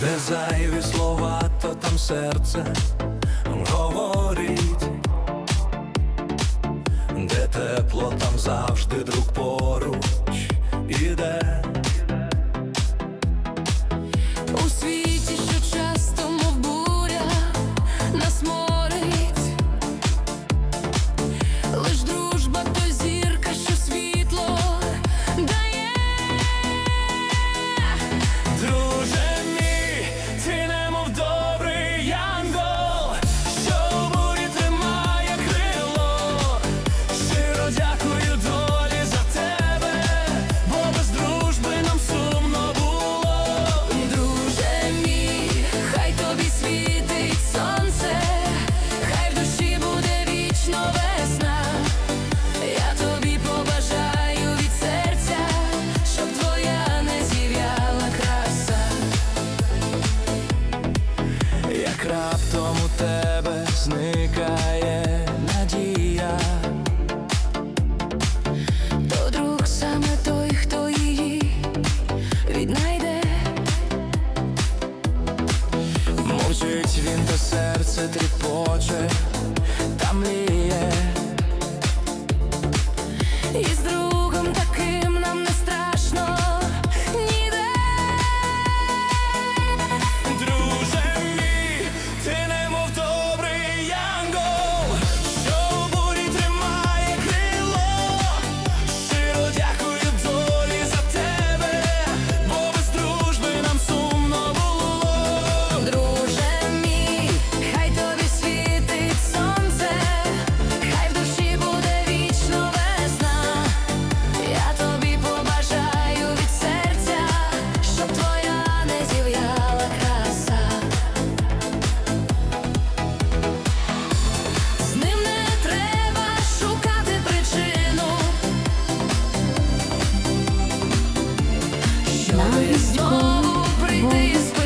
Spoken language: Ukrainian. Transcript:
де зайві слова, то там серце говорить, де тепло, там завжди друг поруч. Він до серця тріпоче. Навіть Знову прийти.